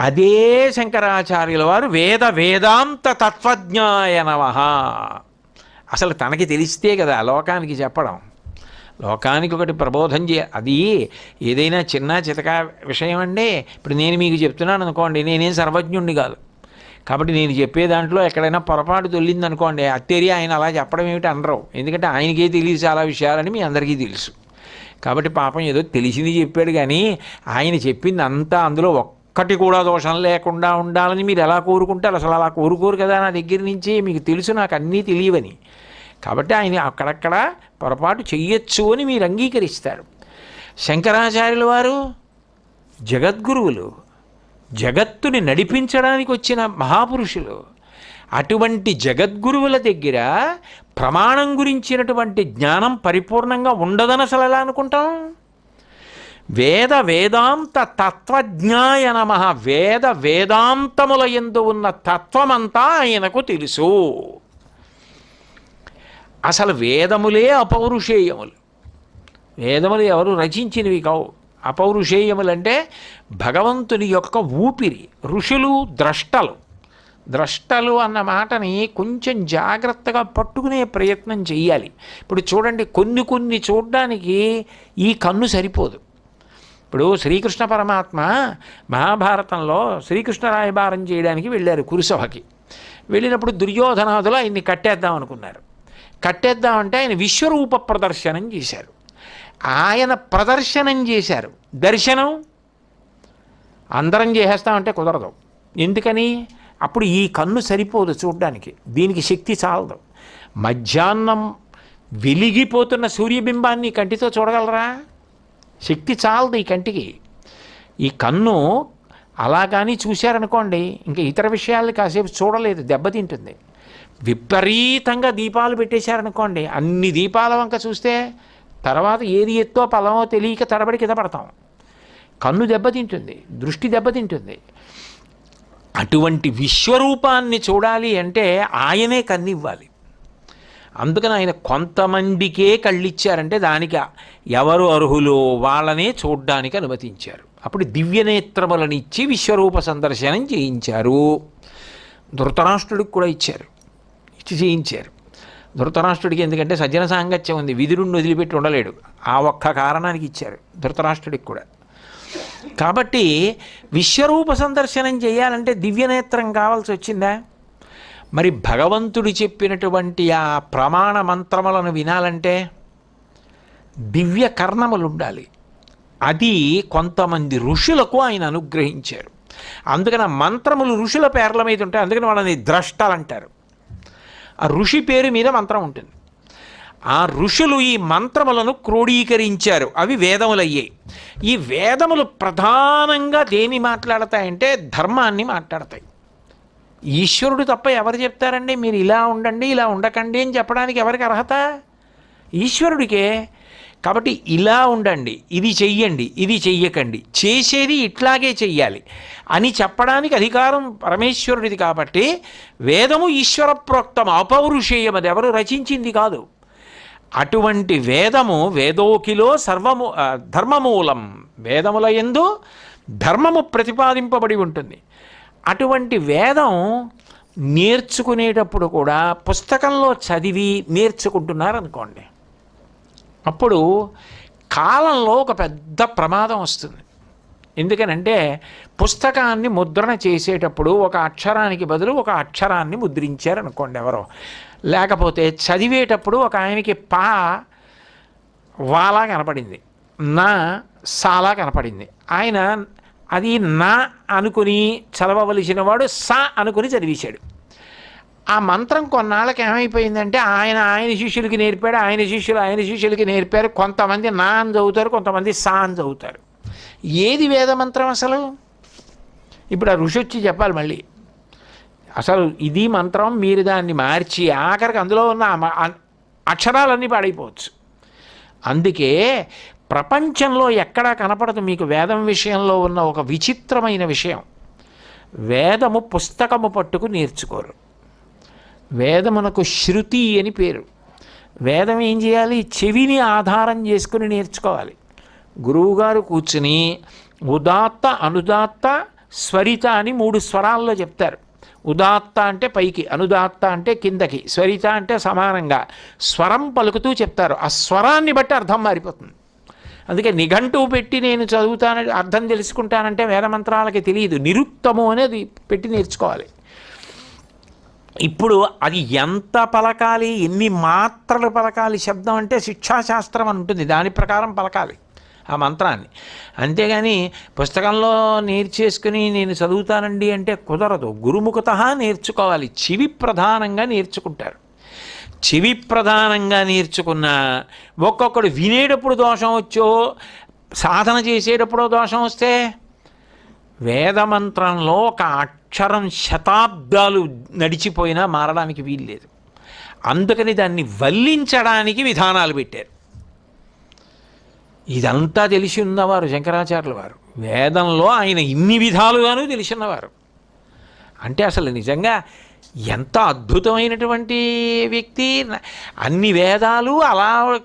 అదే శంకరాచార్యుల వారు వేద వేదాంత తత్వజ్ఞాయ నమః. అసలు తనకి తెలిస్తే కదా లోకానికి చెప్పడం. లోకానికి ఒకటి ప్రబోధం చే అది ఏదైనా చిన్న చితక విషయం అండి. ఇప్పుడు నేను మీకు చెప్తున్నాను అనుకోండి నేనేం సర్వజ్ఞుణ్ణి కాదు. కాబట్టి నేను చెప్పే దాంట్లో ఎక్కడైనా పొరపాటు తొల్లింది అనుకోండి అత్తేరి ఆయన అలా చెప్పడం ఏమిటి అనరు. ఎందుకంటే ఆయనకే తెలియదు చాలా విషయాలని మీ అందరికీ తెలుసు. కాబట్టి పాపం ఏదో తెలిసింది చెప్పాడు కానీ ఆయన చెప్పింది అంతా అందులో ఒక్క ఒక్కటి కూడా దోషం లేకుండా ఉండాలని మీరు ఎలా కోరుకుంటారు అసలు అలా కోరుకోరు కదా నా దగ్గర నుంచి. మీకు తెలుసు నాకు అన్నీ తెలియవని. కాబట్టి ఆయన అక్కడక్కడ పొరపాటు చెయ్యొచ్చు అని మీరు అంగీకరిస్తారు. శంకరాచార్యుల వారు జగద్గురువులు జగత్తుని నడిపించడానికి వచ్చిన మహాపురుషులు అటువంటి జగద్గురువుల దగ్గర ప్రమాణం గురించినటువంటి జ్ఞానం పరిపూర్ణంగా ఉండదని అసలు ఎలా అనుకుంటాం? వేద వేదాంత తత్వజ్ఞాయ నమ. వేద వేదాంతముల ఎందు ఉన్న తత్వమంతా ఆయనకు తెలుసు. అసలు వేదములే అపౌరుషేయములు. వేదములు ఎవరు రచించినవి కావు. అపౌరుషేయములు అంటే భగవంతుని యొక్క ఊపిరి ఋషులు ద్రష్టలు. ద్రష్టలు అన్న మాటని కొంచెం జాగ్రత్తగా పట్టుకునే ప్రయత్నం చేయాలి ఇప్పుడు చూడండి కొన్ని కొన్ని చూడడానికి ఈ కన్ను సరిపోదు. ఇప్పుడు శ్రీకృష్ణ పరమాత్మ మహాభారతంలో శ్రీకృష్ణరాయబారం చేయడానికి వెళ్ళారు కురుసభకి. వెళ్ళినప్పుడు దుర్యోధనాదులు ఆయన్ని కట్టేద్దాం అనుకున్నారు. కట్టేద్దామంటే ఆయన విశ్వరూప ప్రదర్శనం చేశారు. ఆయన ప్రదర్శనం చేశారు. దర్శనం అందరం చేసేస్తామంటే కుదరదు. ఎందుకని? అప్పుడు ఈ కన్ను సరిపోదు చూడడానికి. దీనికి శక్తి చాలదు. మధ్యాహ్నం వెలిగిపోతున్న సూర్యబింబాన్ని కంటితో చూడగలరా? శక్తి చాలదు ఈ కంటికి. ఈ కన్ను అలా కానీ చూశారనుకోండి ఇంకా ఇతర విషయాలు కాసేపు చూడలేదు దెబ్బతింటుంది. విపరీతంగా దీపాలు పెట్టేశారనుకోండి అన్ని దీపాల వంక చూస్తే తర్వాత ఏది ఎత్తో పలమో తెలియక తడబడి కింద పడతాం. కన్ను దెబ్బతింటుంది దృష్టి దెబ్బతింటుంది. అటువంటి విశ్వరూపాన్ని చూడాలి అంటే ఆయనే కన్నివ్వాలి. అందుకని ఆయన కొంతమందికే కళ్ళిచ్చారంటే దానికి ఎవరు అర్హులు వాళ్ళనే చూడ్డానికి అనుమతించారు. అప్పుడు దివ్యనేత్రములనిచ్చి విశ్వరూప సందర్శనం చేయించారు. ధృతరాష్ట్రుడికి కూడా ఇచ్చారు. ఇచ్చి చేయించారు. ధృతరాష్ట్రుడికి ఎందుకంటే సజ్జన సాంగత్యం ఉంది. విధుడిని వదిలిపెట్టి ఉండలేడు. ఆ ఒక్క కారణానికి ఇచ్చారు ధృతరాష్ట్రుడికి కూడా. కాబట్టి విశ్వరూప సందర్శనం చేయాలంటే దివ్యనేత్రం కావాల్సి వచ్చిందా? మరి భగవంతుడు చెప్పినటువంటి ఆ ప్రమాణ మంత్రములను వినాలంటే దివ్య కర్ణములు ఉండాలి. అది కొంతమంది ఋషులకు ఆయన అనుగ్రహించారు. అందుకని ఆ మంత్రములు ఋషుల పేర్ల మీద ఉంటాయి అందుకని వాళ్ళని ద్రష్టలు అంటారు. ఆ ఋషి పేరు మీద మంత్రం ఉంటుంది. ఆ ఋషులు ఈ మంత్రములను క్రోడీకరించారు. అవి వేదములయ్యాయి ఈ వేదములు ప్రధానంగా దేని మాట్లాడతాయంటే ధర్మాన్ని మాట్లాడతాయి. ఈశ్వరుడు తప్ప ఎవరు చెప్తారండి? మీరు ఇలా ఉండండి ఇలా ఉండకండి అని చెప్పడానికి ఎవరికి అర్హత? ఈశ్వరుడికే. కాబట్టి ఇలా ఉండండి ఇది చెయ్యండి ఇది చెయ్యకండి చేసేది ఇట్లాగే చెయ్యాలి అని చెప్పడానికి అధికారం పరమేశ్వరుడిది కాబట్టి వేదము ఈశ్వర ప్రోక్తం అపౌరుషేయం అది ఎవరు రచించింది కాదు. అటువంటి వేదము వేదోకిలో సర్వము ధర్మమూలం వేదముల ఎందు ధర్మము ప్రతిపాదింపబడి ఉంటుంది. అటువంటి వేదం నేర్చుకునేటప్పుడు కూడా పుస్తకంలో చదివి నేర్చుకుంటున్నారనుకోండి. అప్పుడు కాలంలో ఒక పెద్ద ప్రమాదం వస్తుంది. ఎందుకనంటే పుస్తకాన్ని ముద్రణ చేసేటప్పుడు ఒక అక్షరానికి బదులు ఒక అక్షరాన్ని ముద్రించారనుకోండి ఎవరో. లేకపోతే చదివేటప్పుడు ఒక ఆయనకి పా వాలా కనపడింది. నా సాలా కనపడింది. ఆయన అది నా అనుకుని చదవవలసిన వాడు సా అనుకుని చదివేశాడు. ఆ మంత్రం కొన్నాళ్ళకి ఏమైపోయిందంటే ఆయన ఆయన శిష్యులకి నేర్పాడు ఆయన శిష్యులు ఆయన శిష్యులకి నేర్పారు కొంతమంది నా అని చదువుతారు కొంతమంది సా అని చదువుతారు. ఏది వేద మంత్రం అసలు? ఇప్పుడు ఆ ఋషి వచ్చి చెప్పాలి మళ్ళీ. అసలు ఇది మంత్రం మీరు దాన్ని మార్చి ఆఖరికి అందులో ఉన్న మ- అక్షరాలన్నీ పాడైపోవచ్చు. అందుకే ప్రపంచంలో ఎక్కడా కనపడదు మీకు వేదం విషయంలో ఉన్న ఒక విచిత్రమైన విషయం. వేదము పుస్తకము పట్టుకు నేర్చుకోరు. వేదమునకు శృతి అని పేరు. వేదం ఏం చేయాలి? చెవిని ఆధారం చేసుకుని నేర్చుకోవాలి. గురువుగారు కూర్చుని ఉదాత్త అనుదాత్త స్వరిత అని మూడు స్వరాల్లో చెప్తారు. ఉదాత్త అంటే పైకి అనుదాత్త అంటే కిందకి స్వరిత అంటే సమానంగా స్వరం పలుకుతూ చెప్తారు. ఆ స్వరాన్ని బట్టి అర్థం మారిపోతుంది. అందుకే నిఘంటువు పెట్టి నేను చదువుతాను అర్థం తెలుసుకుంటానంటే వేదమంత్రాలకి తెలియదు. నిరుక్తము అనేది పెట్టి నేర్చుకోవాలి. ఇప్పుడు అది ఎంత పలకాలి ఎన్ని మాత్రలు పలకాలి శబ్దం అంటే శిక్షాశాస్త్రం అని ఉంటుంది. దాని ప్రకారం పలకాలి ఆ మంత్రాన్ని. అంతేగాని పుస్తకంలో నేర్చేసుకుని నేను చదువుతానండి అంటే కుదరదు. గురుముఖత నేర్చుకోవాలి. చివి ప్రధానంగా నేర్చుకుంటారు. చెవి ప్రధానంగా నేర్చుకున్న ఒక్కొక్కడు వినేటప్పుడు దోషం వచ్చో సాధన చేసేటప్పుడు దోషం వస్తే వేదమంత్రంలో ఒక అక్షరం శతాబ్దాలు నడిచిపోయినా మారడానికి వీల్లేదు. అందుకని దాన్ని వల్లించడానికి విధానాలు పెట్టారు. ఇదంతా తెలిసి ఉన్నవారు శంకరాచార్యుల వారు. వేదంలో ఆయన ఇన్ని విధాలుగాను తెలిసి ఉన్నవారు అంటే అసలు నిజంగా ఎంత అద్భుతమైనటువంటి వ్యక్తి. అన్ని వేదాలు అలా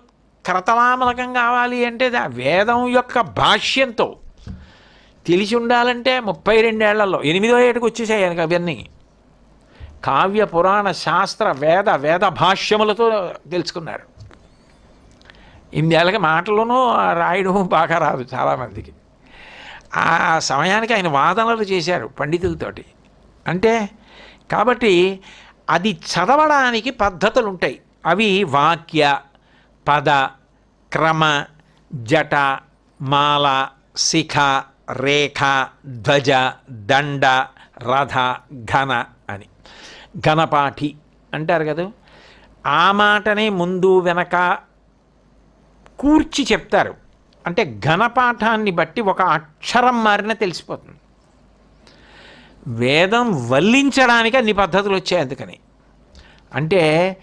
కరతలామలకం కావాలి అంటే వేదం యొక్క భాష్యంతో తెలిసి ఉండాలంటే ముప్పై రెండేళ్ళలో ఎనిమిదో ఏటుకు వచ్చేసాయి ఆయనకు అవన్నీ. కావ్య పురాణ శాస్త్ర వేద వేద భాష్యములతో తెలుసుకున్నారు. ఇన్నేళ్ళకి మాటలోనూ రాయడం బాగా రాదు చాలామందికి. ఆ సమయానికి ఆయన వాదనలు చేశారు పండితులతోటి. అంటే కాబట్టి అది చదవడానికి పద్ధతులు ఉంటాయి అవి వాక్య పద క్రమ జట మాల శిఖ రేఖ ధ్వజ దండ రథ ఘన అని. ఘనపాఠి అంటారు కదా. ఆ మాటనే ముందు వెనక కూర్చి చెప్తారు. అంటే ఘనపాఠాన్ని బట్టి ఒక అక్షరం మారినా తెలిసిపోతుంది. వేదం వల్లించడానికి అన్ని పద్ధతులు వచ్చాయి అందుకని. అంటే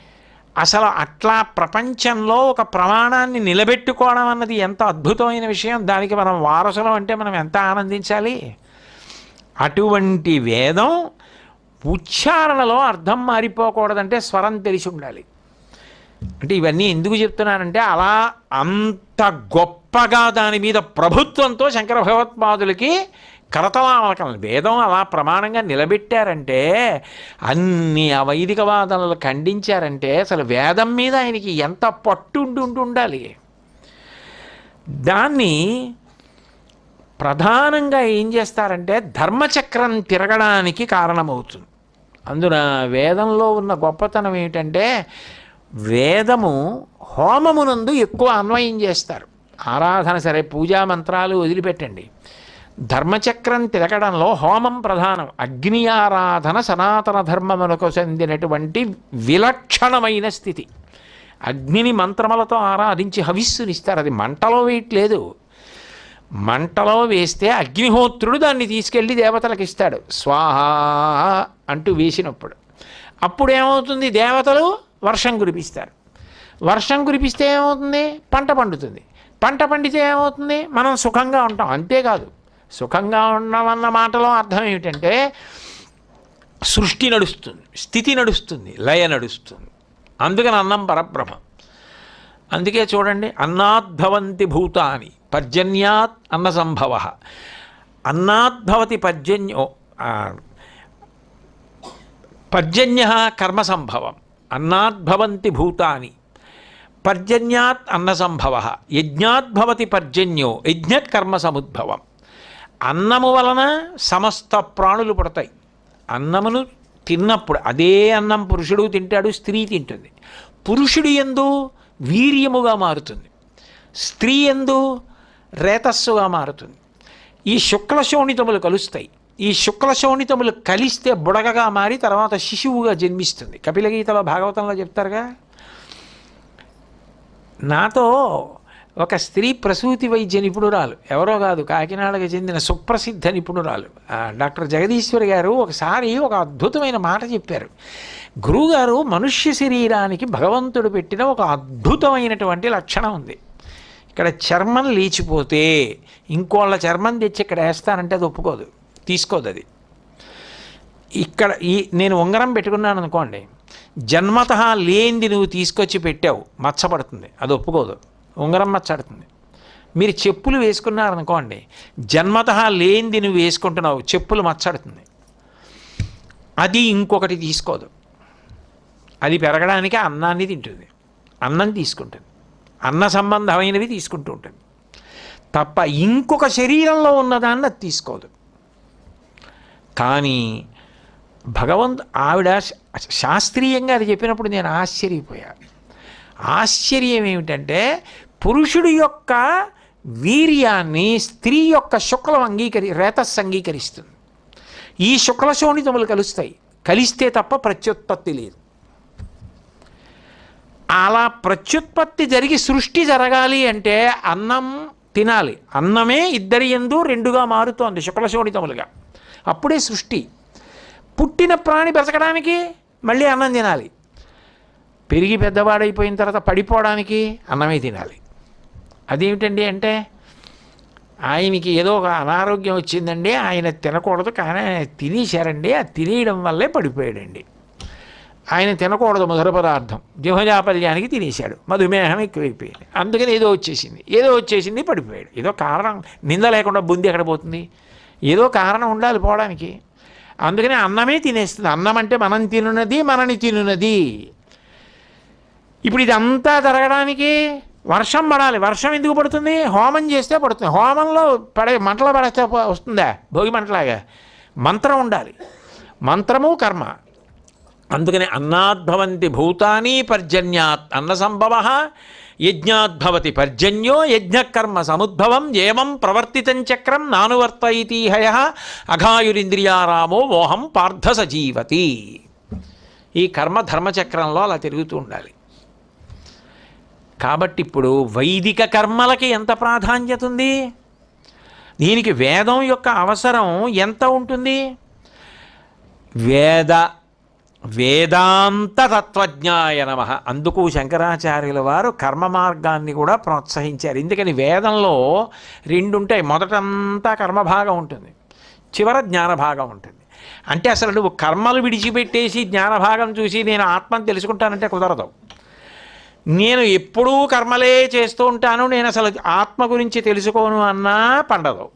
అసలు అట్లా ప్రపంచంలో ఒక ప్రమాణాన్ని నిలబెట్టుకోవడం అన్నది ఎంత అద్భుతమైన విషయం దానికి మనం వారసులం అంటే మనం ఎంత ఆనందించాలి? అటువంటి వేదం ఉచ్చారణలో అర్థం మారిపోకూడదంటే స్వరం తెలిసి ఉండాలి. అంటే ఇవన్నీ ఎందుకు చెప్తున్నానంటే అలా అంత గొప్పగా దాని మీద ప్రభుత్వంతో శంకర భగవత్పాదులకి కరతలామలకం వేదం అలా ప్రమాణంగా నిలబెట్టారంటే అన్ని అవైదిక వాదనలు ఖండించారంటే అసలు వేదం మీద ఆయనకి ఎంత పట్టు ఉండి ఉండాలి దాన్ని ప్రధానంగా ఏం చేస్తారంటే ధర్మచక్రం తిరగడానికి కారణమవుతుంది. అందున వేదంలో ఉన్న గొప్పతనం ఏమిటంటే వేదము హోమమునందు ఎక్కువ అన్వయం చేస్తారు. ఆరాధన సరే పూజా మంత్రాలు వదిలిపెట్టండి. ధర్మచక్రం తిరగడంలో హోమం ప్రధానం. అగ్ని ఆరాధన సనాతన ధర్మమునకు చెందినటువంటి విలక్షణమైన స్థితి. అగ్నిని మంత్రములతో ఆరాధించి హవిస్సునిస్తారు. అది మంటలో వేయట్లేదు. మంటలో వేస్తే అగ్నిహోత్రుడు దాన్ని తీసుకెళ్ళి దేవతలకు ఇస్తాడు. స్వాహా అంటూ వేసినప్పుడు. అప్పుడు ఏమవుతుంది దేవతలు వర్షం కురిపిస్తారు. వర్షం కురిపిస్తే ఏమవుతుంది? పంట పండుతుంది. పంట పండితే ఏమవుతుంది? మనం సుఖంగా ఉంటాం. అంతేకాదు సుఖంగా ఉన్నామన్న మాటలో అర్థం ఏమిటంటే సృష్టి నడుస్తుంది స్థితి నడుస్తుంది లయ నడుస్తుంది. అందుకని అన్నం పరబ్రహ్మ. అందుకే చూడండి అన్నాద్భవంతి భూతాని పర్జన్యాత్ అన్న సంభవ అన్నాద్భవతి పర్జన్యో పర్జన్య కర్మ సంభవం అన్నాద్భవంతి భూతాని పర్జన్యాత్ అన్న సంభవ యజ్ఞాద్భవతి పర్జన్యో యజ్ఞత్ కర్మ సముద్భవం అన్నము వలన సమస్త ప్రాణులు పుడతాయి. అన్నమును తిన్నప్పుడు అదే అన్నం పురుషుడు తింటాడు స్త్రీ తింటుంది. పురుషుడు ఎందు వీర్యముగా మారుతుంది. స్త్రీ ఎందు రేతస్సుగా మారుతుంది. ఈ శుక్ల శోణితములు కలుస్తాయి. ఈ శుక్ల శోణితములు కలిస్తే బుడగగా మారి తర్వాత శిశువుగా జన్మిస్తుంది. కపిలగీతలో భాగవతంలో చెప్తారుగా నాతో ఒక స్త్రీ ప్రసూతి వైద్య నిపుణురాలు ఎవరో కాదు కాకినాడకు చెందిన సుప్రసిద్ధ నిపుణురాలు. డాక్టర్ జగదీశ్వరి గారు ఒకసారి ఒక అద్భుతమైన మాట చెప్పారు. గురువుగారు మనుష్య శరీరానికి భగవంతుడు పెట్టిన ఒక అద్భుతమైనటువంటి లక్షణం ఉంది. ఇక్కడ చర్మం లేచిపోతే ఇంకోళ్ళ చర్మం తెచ్చి ఇక్కడ వేస్తానంటే అది ఒప్పుకోదు తీసుకోదు అది. ఇక్కడ ఈ నేను ఉంగరం పెట్టుకున్నాను అనుకోండి జన్మత లేనిది నువ్వు తీసుకొచ్చి పెట్టావు మచ్చపడుతుంది అది ఒప్పుకోదు. ఉంగరం మచ్చాడుతుంది. మీరు చెప్పులు వేసుకున్నారనుకోండి జన్మత లేనిది నువ్వు వేసుకుంటున్నావు చెప్పులు మచ్చాడుతుంది. అది ఇంకొకటి తీసుకోదు. అది పెరగడానికి అన్నాన్ని తింటుంది. అన్నం తీసుకుంటుంది. అన్న సంబంధమైనవి తీసుకుంటూ ఉంటుంది. తప్ప ఇంకొక శరీరంలో ఉన్నదాన్ని అది తీసుకోదు. కానీ భగవంత్ ఆవిడ శాస్త్రీయంగా అది చెప్పినప్పుడు నేను ఆశ్చర్యపోయాను ఆశ్చర్యం ఏమిటంటే పురుషుడి యొక్క వీర్యాన్ని స్త్రీ యొక్క శుక్లం అంగీకరి రేతస్ అంగీకరిస్తుంది. ఈ శుక్ల శోణితములు కలుస్తాయి. కలిస్తే తప్ప ప్రత్యుత్పత్తి లేదు. అలా ప్రత్యుత్పత్తి జరిగి సృష్టి జరగాలి అంటే అన్నం తినాలి. అన్నమే ఇద్దరి ఎందు రెండుగా మారుతోంది శుక్లశోణితములుగా అప్పుడే సృష్టి. పుట్టిన ప్రాణి బ్రతకడానికి మళ్ళీ అన్నం తినాలి. పెరిగి పెద్దవాడైపోయిన తర్వాత పడిపోవడానికి అన్నమే తినాలి. అదేమిటండి అంటే ఆయనకి ఏదో ఒక అనారోగ్యం వచ్చిందండి ఆయన తినకూడదు కానీ ఆయన తినేశారండి ఆ తినేయడం వల్లే పడిపోయాడండి. ఆయన తినకూడదు మధుర పదార్థం జిహజాపల్యానికి తినేశాడు మధుమేహం ఎక్కువైపోయింది. అందుకని ఏదో వచ్చేసింది ఏదో వచ్చేసింది పడిపోయాడు. ఏదో కారణం నింద లేకుండా బుంది ఎక్కడ పోతుంది? ఏదో కారణం ఉండాలి పోవడానికి. అందుకని అన్నమే తినేస్తుంది. అన్నం అంటే మనం తినున్నది మనని తినున్నది. ఇప్పుడు ఇదంతా జరగడానికి వర్షం పడాలి. వర్షం ఎందుకు పడుతుంది? హోమం చేస్తే పడుతుంది. హోమంలో పడే మంటలు పడేస్తే వస్తుందా? భోగి మంటలాగా. మంత్రం ఉండాలి. మంత్రము కర్మ. అందుకని అన్నాద్భవంతి భూతాని పర్జన్యాత్ అన్న సంభవ యజ్ఞాద్భవతి పర్జన్యో యజ్ఞకర్మ సముద్భవం ఏమం ప్రవర్తితం చక్రం నానువర్తయితీహయ అఘాయురింద్రియారామో మోహం పార్థ సజీవతి ఈ కర్మ ధర్మచక్రంలో అలా తిరుగుతూ ఉండాలి. కాబట్టి ఇప్పుడు వైదిక కర్మలకి ఎంత ప్రాధాన్యత ఉంది? దీనికి వేదం యొక్క అవసరం ఎంత ఉంటుంది? వేద వేదాంత తత్వజ్ఞాయ నమ. అందుకు శంకరాచార్యుల వారు కర్మ మార్గాన్ని కూడా ప్రోత్సహించారు. ఎందుకని? వేదంలో రెండు ఉంటాయి మొదటంతా కర్మభాగం ఉంటుంది. చివర జ్ఞానభాగం ఉంటుంది. అంటే అసలు నువ్వు కర్మలు విడిచిపెట్టేసి జ్ఞానభాగం చూసి నేను ఆత్మని తెలుసుకుంటానంటే కుదరదు. నేను ఎప్పుడూ కర్మలే చేస్తూ ఉంటాను నేను అసలు ఆత్మ గురించి తెలుసుకోను అన్నా పండదు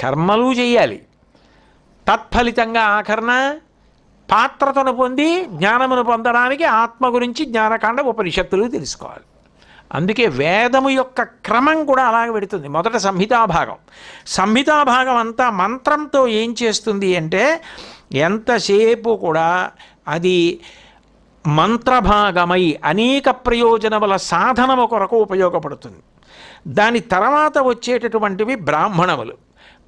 కర్మలు చేయాలి. తత్ఫలితంగా ఆఖరణ పాత్రతను పొంది జ్ఞానమును పొందడానికి ఆత్మ గురించి జ్ఞానకాండ ఉపనిషత్తులు తెలుసుకోవాలి. అందుకే వేదము యొక్క క్రమం కూడా అలాగే పెడుతుంది. మొదట సంహితాభాగం సంహితాభాగం అంతా మంత్రంతో ఏం చేస్తుంది అంటే ఎంతసేపు కూడా అది మంత్రభాగమై అనేక ప్రయోజనముల సాధనము కొరకు ఉపయోగపడుతుంది. దాని తర్వాత వచ్చేటటువంటివి బ్రాహ్మణములు.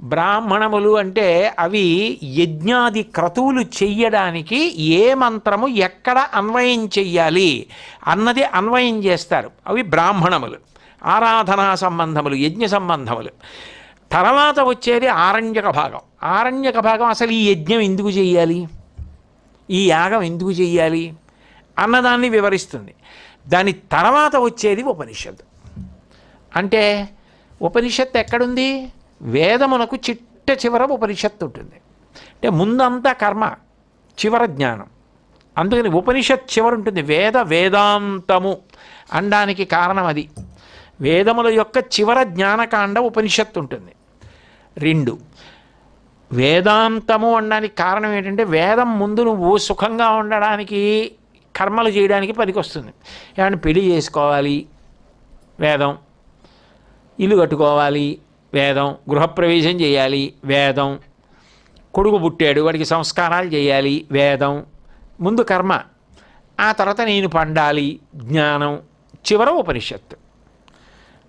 బ్రాహ్మణములు అంటే అవి యజ్ఞాది క్రతువులు చెయ్యడానికి ఏ మంత్రము ఎక్కడ అన్వయం చెయ్యాలి అన్నది అన్వయం చేస్తారు. అవి బ్రాహ్మణములు. ఆరాధనా సంబంధములు యజ్ఞ సంబంధములు. తర్వాత వచ్చేది ఆరణ్యక భాగం. ఆరణ్యక భాగం అసలు ఈ యజ్ఞం ఎందుకు చెయ్యాలి? ఈ యాగం ఎందుకు చెయ్యాలి? అన్నదాన్ని వివరిస్తుంది. దాని తర్వాత వచ్చేది ఉపనిషత్తు. అంటే ఉపనిషత్తు ఎక్కడుంది? వేదమునకు చిట్ట చివర ఉపనిషత్తు ఉంటుంది. అంటే ముందంతా కర్మ చివర జ్ఞానం. అందుకని ఉపనిషత్ చివరి ఉంటుంది వేద వేదాంతము అనడానికి కారణం అది. వేదముల యొక్క చివర జ్ఞానకాండ ఉపనిషత్తు ఉంటుంది. రెండు వేదాంతము అనడానికి కారణం ఏంటంటే వేదం ముందు నువ్వు సుఖంగా ఉండడానికి కర్మలు చేయడానికి పనికొస్తుంది. ఏమైనా పెళ్ళి చేసుకోవాలి వేదం. ఇల్లు కట్టుకోవాలి వేదం. గృహప్రవేశం చేయాలి వేదం. కొడుకు పుట్టాడు వాడికి సంస్కారాలు చేయాలి వేదం. ముందు కర్మ. ఆ తర్వాత నేను పండాలి జ్ఞానం. చివర ఉపనిషత్తు.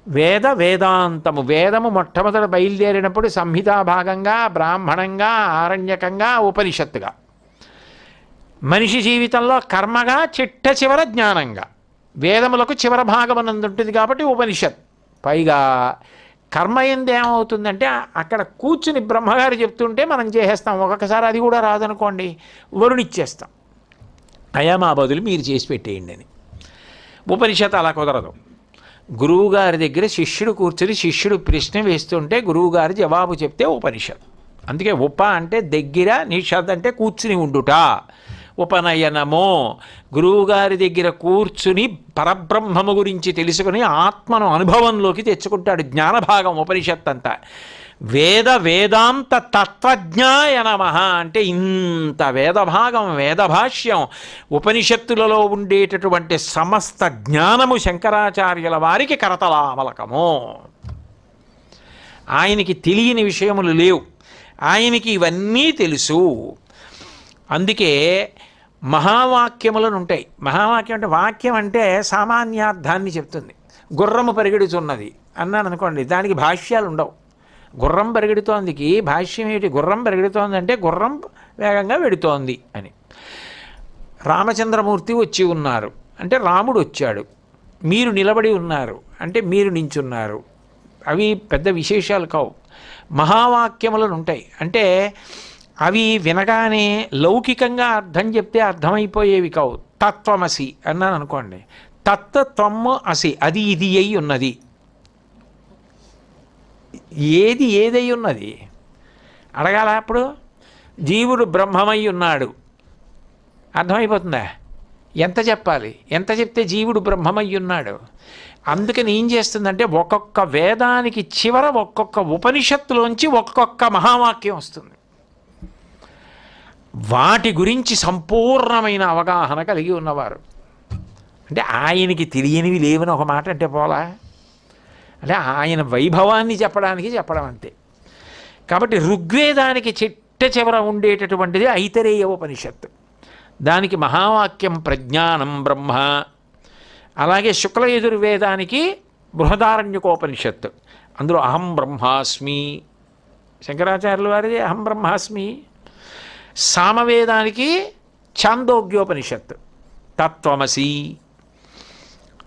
వేద వేదాంతము. వేదము మొట్టమొదట బయలుదేరినప్పుడు సంహితా భాగంగా బ్రాహ్మణంగా ఆరణ్యకంగా ఉపనిషత్తుగా. మనిషి జీవితంలో కర్మగా చిట్ట చివర జ్ఞానంగా. వేదములకు చివర భాగమనందు ఉంటుంది కాబట్టి ఉపనిషత్. పైగా కర్మ ఎందు ఏమవుతుందంటే అక్కడ కూర్చుని బ్రహ్మగారు చెప్తుంటే మనం చేసేస్తాం. ఒక్కొక్కసారి అది కూడా రాదనుకోండి వరుణిచ్చేస్తాం. అయా మా బదులు మీరు చేసి పెట్టేయండి అని. ఉపనిషత్ అలా కుదరదు. గురువుగారి దగ్గర శిష్యుడు కూర్చుని శిష్యుడు ప్రశ్న వేస్తుంటే గురువుగారు జవాబు చెప్తే ఉపనిషత్. అందుకే ఉప అంటే దగ్గర నిషద్ అంటే కూర్చుని ఉండుట. ఉపనయనము. గురువుగారి దగ్గర కూర్చుని పరబ్రహ్మము గురించి తెలుసుకుని ఆత్మను అనుభవంలోకి తెచ్చుకుంటాడు జ్ఞానభాగం ఉపనిషత్ అంతా వేద వేదాంత తత్వజ్ఞాయ నమ అంటే ఇంత వేదభాగం వేదభాష్యం ఉపనిషత్తులలో ఉండేటటువంటి సమస్త జ్ఞానము శంకరాచార్యుల వారికి కరతలామలకము. ఆయనకి తెలియని విషయములు లేవు. ఆయనకి ఇవన్నీ తెలుసు. అందుకే మహావాక్యములను ఉంటాయి. మహావాక్యం అంటే వాక్యం అంటే సామాన్యార్థాన్ని చెప్తుంది. గుర్రము పరిగెడుతున్నది అన్నాను అనుకోండి దానికి భాష్యాలు ఉండవు. గుర్రం పరిగెడుతోందికి భాష్యం ఏమిటి? గుర్రం పరిగెడుతోంది అంటే గుర్రం వేగంగా వెడుతోంది అని. రామచంద్రమూర్తి వచ్చి ఉన్నారు. అంటే రాముడు వచ్చాడు. మీరు నిలబడి ఉన్నారు. అంటే మీరు నించున్నారు. అవి పెద్ద విశేషాలు కావు. మహావాక్యములను ఉంటాయి. అంటే అవి వినగానే లౌకికంగా అర్థం చెప్తే అర్థమైపోయేవి కావు. తత్వమసి అన్నాను అనుకోండి. తత్వము అసి అది ఇది అయి ఉన్నది. ఏది ఏదై ఉన్నది? అడగాల అప్పుడు? జీవుడు బ్రహ్మమై ఉన్నాడు. అర్థమైపోతుందా? ఎంత చెప్పాలి? ఎంత చెప్తే జీవుడు బ్రహ్మమై ఉన్నాడు? అందుకని ఏం చేస్తుందంటే ఒక్కొక్క వేదానికి చివర ఒక్కొక్క ఉపనిషత్తులోంచి ఒక్కొక్క మహావాక్యం వస్తుంది. వాటి గురించి సంపూర్ణమైన అవగాహన కలిగి ఉన్నవారు. అంటే ఆయనకి తెలియనివి లేవని ఒక మాట అంటే పోలా? అంటే ఆయన వైభవాన్ని చెప్పడానికి చెప్పడం అంతే. కాబట్టి ఋగ్వేదానికి చిట్ట చివర ఉండేటటువంటిది ఐతరేయ ఉపనిషత్తు. దానికి మహావాక్యం ప్రజ్ఞానం బ్రహ్మ. అలాగే శుక్ల యజుర్వేదానికి బృహదారణ్యకోపనిషత్తు. అందులో అహం బ్రహ్మాస్మి. శంకరాచార్యుల వారిది అహం బ్రహ్మాస్మి. సామవేదానికి ఛాందోగ్యోపనిషత్తు. తత్వమసి.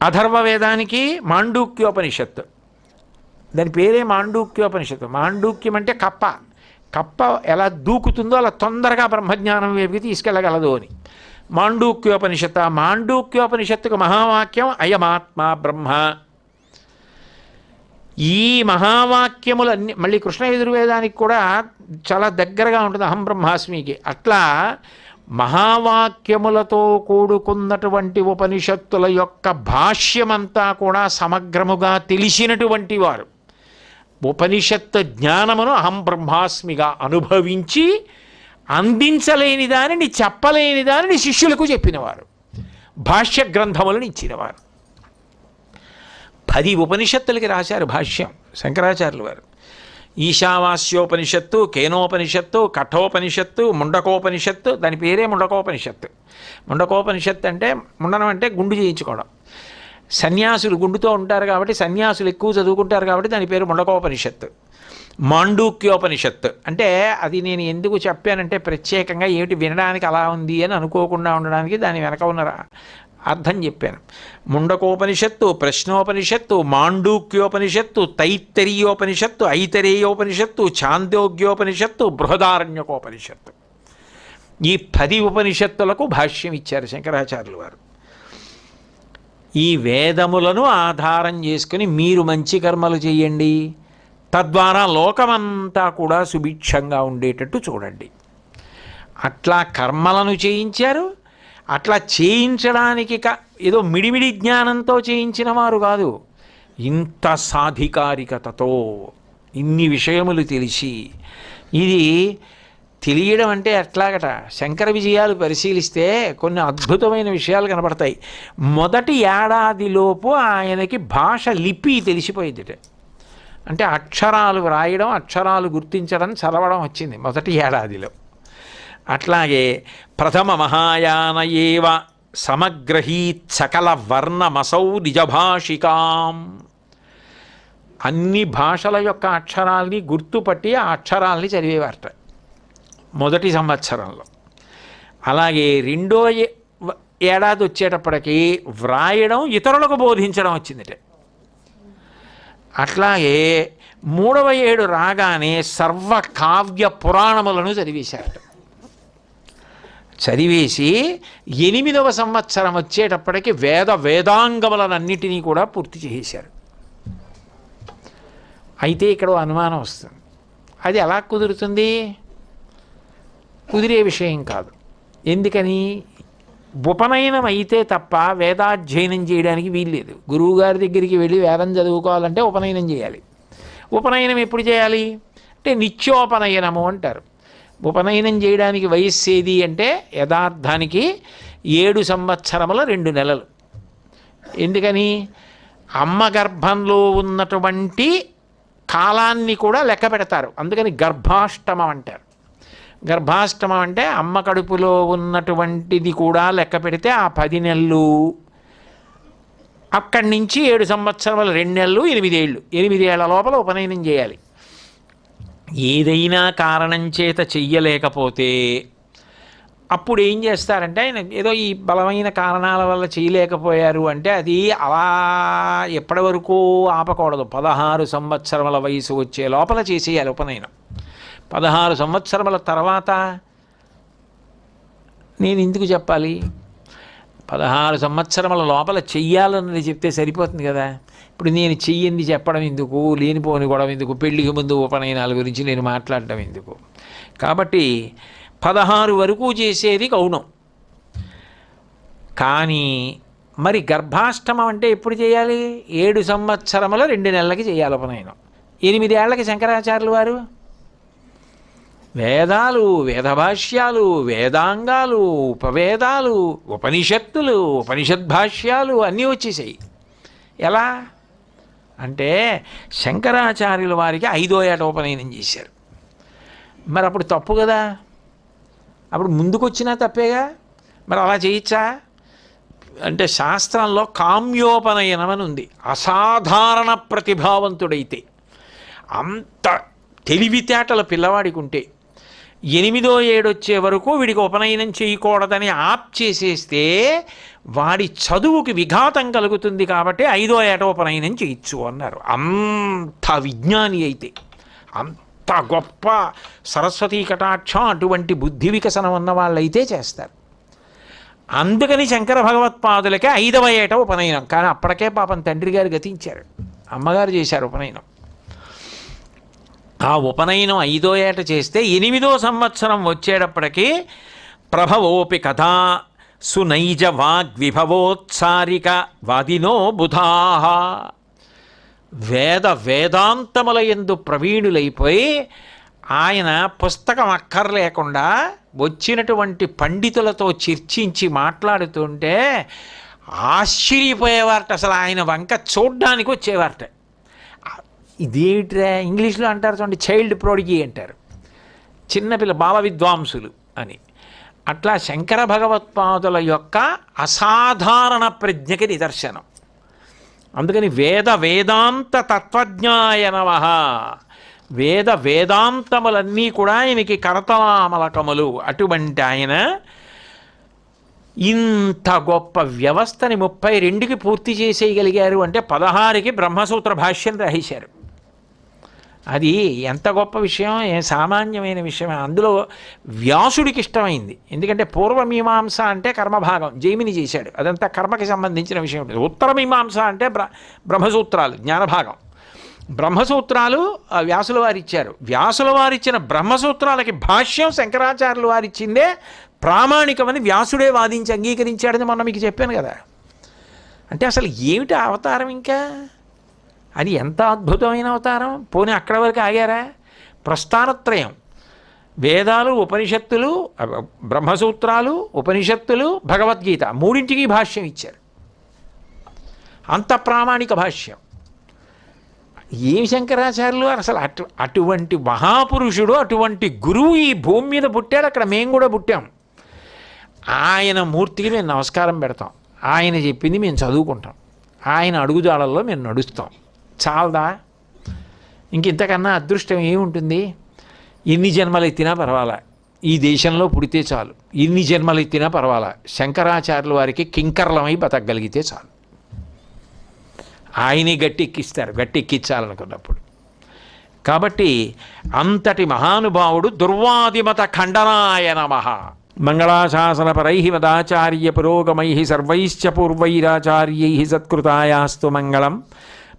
అథర్వవేదానికి మాండూక్యోపనిషత్తు. దాని పేరే మాండూక్యోపనిషత్తు. మాండూక్యం అంటే కప్ప. కప్ప ఎలా దూకుతుందో అలా తొందరగా బ్రహ్మజ్ఞానం వైపుకి తీసుకెళ్ళగలదు అని. మాండూక్యోపనిషత్ ఆ మాండూక్యోపనిషత్తుకు మహావాక్యం అయమాత్మ బ్రహ్మ. ఈ మహావాక్యములన్నీ మళ్ళీ కృష్ణ యజుర్వేదానికి కూడా చాలా దగ్గరగా ఉంటుంది అహం బ్రహ్మాస్మికి. అట్లా మహావాక్యములతో కూడుకున్నటువంటి ఉపనిషత్తుల యొక్క భాష్యమంతా కూడా సమగ్రముగా తెలిసినటువంటి వారు. ఉపనిషత్తు జ్ఞానమును అహం బ్రహ్మాస్మిగా అనుభవించి అందించలేని దానిని చెప్పలేని దానిని శిష్యులకు చెప్పినవారు. భాష్య గ్రంథములను ఇచ్చినవారు. పది ఉపనిషత్తులకి రాశారు భాష్యం శంకరాచార్యులు వారు. ఈశావాస్యోపనిషత్తు కేనోపనిషత్తు కఠోపనిషత్తు ముండకోపనిషత్తు దాని పేరే ముండకోపనిషత్తు. ముండకోపనిషత్తు అంటే ముండనం అంటే గుండు చేయించుకోవడం. సన్యాసులు గుండుతో ఉంటారు కాబట్టి సన్యాసులు ఎక్కువ చదువుకుంటారు కాబట్టి దాని పేరు ముండకోపనిషత్తు. మాండూక్యోపనిషత్తు. అంటే అది నేను ఎందుకు చెప్పానంటే ప్రత్యేకంగా ఏమిటి వినడానికి అలా ఉంది అని అనుకోకుండా ఉండడానికి దాని వెనక ఉన్న రా- అర్థం చెప్పాను. ముండకోపనిషత్తు ప్రశ్నోపనిషత్తు మాండూక్యోపనిషత్తు తైత్తరీయోపనిషత్తు ఐతరేయోపనిషత్తు ఛాందోగ్యోపనిషత్తు బృహదారణ్యకోపనిషత్తు. ఈ పది ఉపనిషత్తులకు భాష్యం ఇచ్చారు శంకరాచార్యులు వారు. ఈ వేదములను ఆధారం చేసుకుని మీరు మంచి కర్మలు చేయండి. తద్వారా లోకమంతా కూడా సుభిక్షంగా ఉండేటట్టు చూడండి. అట్లా కర్మలను చేయించారు అట్లా చేయించడానికి క- ఏదో మిడిమిడి జ్ఞానంతో చేయించిన వారు కాదు. ఇంత సాధికారికతతో ఇన్ని విషయములు తెలిసి ఇది తెలియడం అంటే ఎట్లాగట శంకర విజయాలు పరిశీలిస్తే కొన్ని అద్భుతమైన విషయాలు కనపడతాయి. మొదటి ఏడాదిలోపు ఆయనకి భాష లిపి తెలిసిపోయిందిట అంటే అక్షరాలు వ్రాయడం అక్షరాలు గుర్తించడం చదవడం వచ్చింది మొదటి ఏడాదిలో. అట్లాగే ప్రథమ మహాయాన ఏవ సమగ్రహీత్ సకల వర్ణమసౌ నిజభాషికాం. అన్ని భాషల యొక్క అక్షరాల్ని గుర్తుపట్టి ఆ అక్షరాల్ని చదివేవారట మొదటి సంవత్సరంలో. అలాగే రెండో ఏడాది వచ్చేటప్పటికి వ్రాయడం ఇతరులకు బోధించడం వచ్చిందిట. అట్లాగే మూడవ ఏడు రాగానే సర్వ కావ్య పురాణములను చదివేశారట. చదివేసి ఎనిమిదవ సంవత్సరం వచ్చేటప్పటికి వేద వేదాంగములనన్నిటినీ కూడా పూర్తి చేశారు అయితే ఇక్కడ అనుమానం వస్తుంది. అది ఎలా కుదురుతుంది? కుదిరే విషయం కాదు. ఎందుకని? ఉపనయనం అయితే తప్ప వేదాధ్యయనం చేయడానికి వీల్లేదు. గురువుగారి దగ్గరికి వెళ్ళి వేదం చదువుకోవాలంటే ఉపనయనం చేయాలి. ఉపనయనం ఎప్పుడు చేయాలి? అంటే నిత్యోపనయనము అంటారు. ఉపనయనం చేయడానికి వయస్సు ఏది అంటే యథార్థానికి ఏడు సంవత్సరముల రెండు నెలలు. ఎందుకని? అమ్మ గర్భంలో ఉన్నటువంటి కాలాన్ని కూడా లెక్క పెడతారు. అందుకని గర్భాష్టమం అంటారు. గర్భాష్టమం అంటే అమ్మ కడుపులో ఉన్నటువంటిది కూడా లెక్క పెడితే ఆ పది నెలలు. అక్కడి నుంచి ఏడు సంవత్సరాల రెండు నెలలు ఎనిమిదేళ్ళు ఎనిమిదేళ్ళ లోపల ఉపనయనం చేయాలి. ఏదైనా కారణం చేత చెయ్యలేకపోతే అప్పుడు ఏం చేస్తారంటే ఆయన ఏదో ఈ బలమైన కారణాల వల్ల చేయలేకపోయారు అంటే అది అలా ఎప్పటి వరకు ఆపకూడదు. పదహారు సంవత్సరముల వయసు వచ్చే లోపల చేసేయాలి ఉపనయనం. పదహారు సంవత్సరముల తర్వాత నేను ఎందుకు చెప్పాలి? పదహారు సంవత్సరముల లోపల చెయ్యాలన్నది చెప్తే సరిపోతుంది కదా? ఇప్పుడు నేను చెయ్యింది చెప్పడం ఎందుకు? లేనిపోని గొడవ ఎందుకు? పెళ్ళికి ముందు ఉపనయనాల గురించి నేను మాట్లాడటం ఎందుకు? కాబట్టి పదహారు వరకు చేసేది కౌనం కానీ మరి గర్భాష్టమం అంటే ఎప్పుడు చేయాలి? ఏడు సంవత్సరముల రెండు నెలలకి చేయాలి ఉపనయనం. ఎనిమిదేళ్ళకి శంకరాచార్యులు వారు? వేదాలు వేదభాష్యాలు వేదాంగాలు ఉపవేదాలు ఉపనిషత్తులు ఉపనిషద్భాష్యాలు అన్నీ వచ్చేసాయి. ఎలా? అంటే శంకరాచార్యుల వారికి ఐదో ఏట ఉపనయనం చేశారు. మరి అప్పుడు తప్పు కదా? అప్పుడు ముందుకొచ్చినా తప్పేగా? మరి అలా చేయొచ్చా అంటే శాస్త్రంలో కామ్యోపనయనం అని ఉంది. అసాధారణ ప్రతిభావంతుడైతే. అంత తెలివితేటల పిల్లవాడికి ఉంటే ఎనిమిదో ఏడొచ్చే వరకు వీడికి ఉపనయనం చేయకూడదని ఆప్ చేసేస్తే వాడి చదువుకి విఘాతం కలుగుతుంది కాబట్టి ఐదో ఏట ఉపనయనం చేయొచ్చు అన్నారు. అంత విజ్ఞాని అయితే అంత గొప్ప సరస్వతీ కటాక్షం అటువంటి బుద్ధి వికసనం ఉన్న వాళ్ళైతే చేస్తారు. అందుకని శంకర భగవత్పాదులకే ఐదవ ఏట ఉపనయనం. కానీ అప్పటికే పాపం తండ్రి గారు గతించారు. అమ్మగారు చేశారు ఉపనయనం. ఆ ఉపనయనం ఐదో ఏట చేస్తే ఎనిమిదో సంవత్సరం వచ్చేటప్పటికీ ప్రభవోపి కథ సునైజ వాగ్విభవోత్సారిక వాదినో బుధాహ వేద వేదాంతముల ఎందు ప్రవీణులైపోయి ఆయన పుస్తకం అక్కర్లేకుండా వచ్చినటువంటి పండితులతో చర్చించి మాట్లాడుతుంటే ఆశ్చర్యపోయేవారట అసలు ఆయన వంక చూడ్డానికి వచ్చేవారట ఇదేమిట్రా ఇంగ్లీష్లో అంటారు చూడండి చైల్డ్ ప్రోడిగి అంటారు. చిన్నపిల్ల బాల విద్వాంసులు అని. అట్లా శంకర భగవత్పాదుల యొక్క అసాధారణ ప్రజ్ఞకి నిదర్శనం. అందుకని వేద వేదాంత తత్వజ్ఞాయ వేద వేదాంతములన్నీ కూడా ఆయనకి కరతలామలకములు. అటువంటి ఆయన ఇంత గొప్ప వ్యవస్థని ముప్పై రెండుకి పూర్తి చేసేయగలిగారు అంటే పదహారుకి బ్రహ్మసూత్ర భాష్యం రాసేశారు. అది ఎంత గొప్ప విషయం ఏ సామాన్యమైన విషయం అందులో వ్యాసుడికి ఇష్టమైంది. ఎందుకంటే పూర్వమీమాంస అంటే కర్మభాగం. జైమిని చేశాడు. అదంతా కర్మకి సంబంధించిన విషయం. ఉంటుంది ఉత్తరమీమాంస అంటే బ్ర బ్రహ్మసూత్రాలు జ్ఞానభాగం. బ్రహ్మసూత్రాలు వ్యాసుల వారు ఇచ్చారు వ్యాసుల వారు ఇచ్చిన బ్రహ్మసూత్రాలకి భాష్యం శంకరాచార్యులు వారు ఇచ్చిందే ప్రామాణికమని వ్యాసుడే వాదించి అంగీకరించాడని మొన్న మీకు చెప్పాను కదా. అంటే అసలు ఏమిటి అవతారం ఇంకా? అది ఎంత అద్భుతమైన అవతారం? పోనీ అక్కడ వరకు ఆగారా? ప్రస్థానత్రయం. వేదాలు ఉపనిషత్తులు బ్రహ్మసూత్రాలు ఉపనిషత్తులు భగవద్గీత మూడింటికి భాష్యం ఇచ్చారు. అంత ప్రామాణిక భాష్యం. ఏమి శంకరాచార్యులు అసలు అటు అటువంటి మహాపురుషుడు అటువంటి గురువు ఈ భూమి మీద పుట్టాడు? అక్కడ మేము కూడా పుట్టాం. ఆయన మూర్తికి మేము నమస్కారం పెడతాం. ఆయన చెప్పింది మేము చదువుకుంటాం. ఆయన అడుగుజాడల్లో మేము నడుస్తాం. చాలదా? ఇంక ఇంతకన్నా అదృష్టం ఏముంటుంది? ఎన్ని జన్మలు ఎత్తినా పర్వాలా. ఈ దేశంలో పుడితే చాలు. ఎన్ని జన్మలు ఎత్తినా పర్వాలా. శంకరాచార్యుల వారికి కింకర్లమై బతకగలిగితే చాలు. ఆయనే గట్టి ఎక్కిస్తారు గట్టి ఎక్కించాలనుకున్నప్పుడు కాబట్టి అంతటి మహానుభావుడు దుర్వాదిమత ఖండనాయ నమ. మంగళాశాసనపరై మదాచార్య పురోగమై సర్వైశ్చ పూర్వైరాచార్యై సత్కృతాయాస్తు మంగళం.